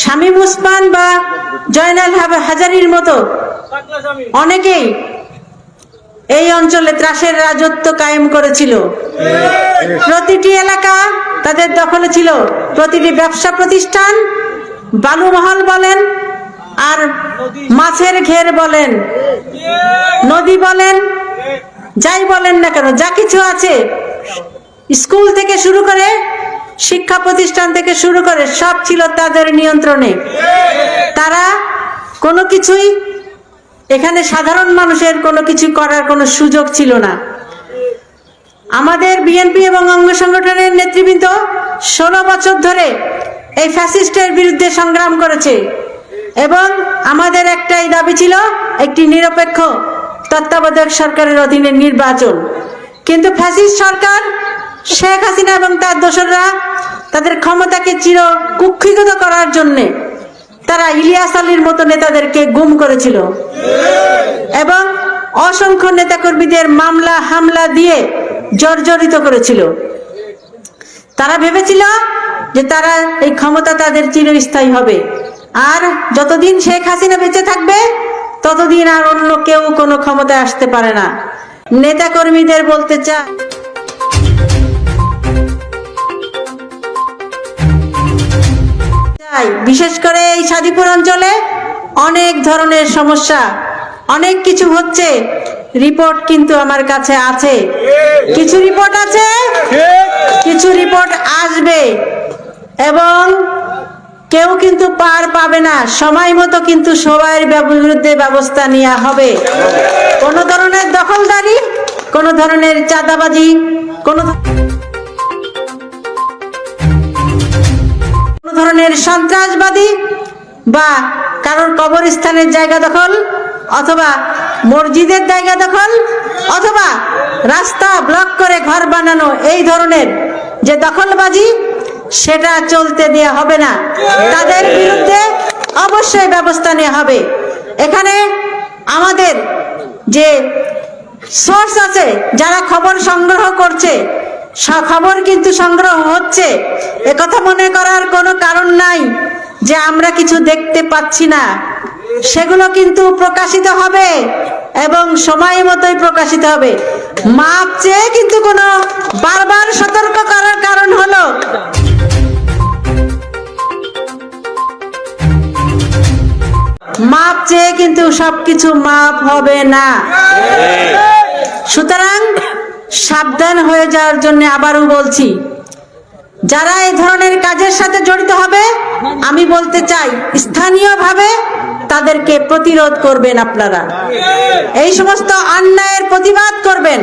শামীম উসমান বা জয়নাল হাজারির মতো অনেকেই এই অঞ্চলে ত্রাসের রাজত্ব কায়েম করেছিল। প্রতিটি এলাকা তাদের দখলে ছিল। প্রতিটি ব্যবসা প্রতিষ্ঠান বালুমহল বলেন আর মাছের ঘের বলেন, নদী বলেন, যাই বলেন না কেন, যা কিছু আছে, স্কুল থেকে শুরু করে শিক্ষা প্রতিষ্ঠান থেকে শুরু করে সব ছিল তাদের নিয়ন্ত্রণে। তারা কোনো কিছুই এখানে সাধারণ মানুষের কোনো কিছু করার কোনো সুযোগ ছিল না। আমাদের বিএনপি এবং অঙ্গ সংগঠনের নেতৃবৃন্দ ষোলো বছর ধরে এই ফ্যাসিস্টের বিরুদ্ধে সংগ্রাম করেছে এবং আমাদের একটাই দাবি ছিল একটি নিরপেক্ষ তত্ত্বাবধায়ক সরকারের অধীনে নির্বাচন। কিন্তু ফ্যাসিস্ট সরকার শেখ হাসিনা এবং তার দোসররা তাদের ক্ষমতাকে চির কুক্ষিগত করার জন্যে তারা ইলিয়াস আলীর মতো নেতাদেরকে গুম করেছিল। এবং অসংখ্য নেতাকর্মীদের মামলা, হামলা দিয়ে জর্জরিত করেছিল। তারা ভেবেছিল যে তারা এই ক্ষমতা তাদের চিরস্থায়ী হবে। আর যতদিন শেখ হাসিনা বেঁচে থাকবে, ততদিন আর অন্য কেউ কোনো ক্ষমতায় আসতে পারে না। নেতাকর্মীদের বলতে চায় বিশেষ করে এই সাদিপুর অঞ্চলে অনেক ধরনের সমস্যা, অনেক কিছু হচ্ছে। রিপোর্ট কিন্তু আমার কাছে আছে। কিছু রিপোর্ট আছে? কিছু রিপোর্ট আসবে। এবং কেউ কিন্তু পার পাবে না। সময় মতো কিন্তু সবার বিরুদ্ধে ব্যবস্থা নেওয়া হবে। কোনো ধরনের দখলদারি, কোনো ধরনের চাঁদাবাজি, কোনো ধ- কোনো সন্ত্রাসবাদী বা কারোর কবরস্থানের জায়গা দখল অথবা মসজিদের জায়গা দখল অথবা রাস্তা ব্লক করে ঘর বানানো এই ধরনের যে দখলবাজি, সেটা চলতে দেওয়া হবে না। তাদের বিরুদ্ধে অবশ্যই ব্যবস্থা নেওয়া হবে। এখানে আমাদের যে সোর্স আছে, যারা খবর সংগ্রহ করছে খবর কিন্তু সংগ্রহ হচ্ছে। একথা মনে করার কোনো কারণ নাই যে আমরা কিছু দেখতে পাচ্ছি না। সেগুলো কিন্তু প্রকাশিত হবে এবং সময় মতোই প্রকাশিত হবে। মাপ চেয়ে কিন্তু কোনো বারবার সতর্ক করার কারণ হলো। মাপ চেয়ে কিন্তু সবকিছু মাপ হবে না। সুতরাং সাবধান হয়ে যাওয়ার জন্য আবারও বলছি, যারা এই ধরনের কাজের সাথে জড়িত হবে, আমি বলতে চাই, স্থানীয়ভাবে তাদেরকে প্রতিরোধ করবেন আপনারা। এই সমস্ত অন্যায়ের প্রতিবাদ করবেন।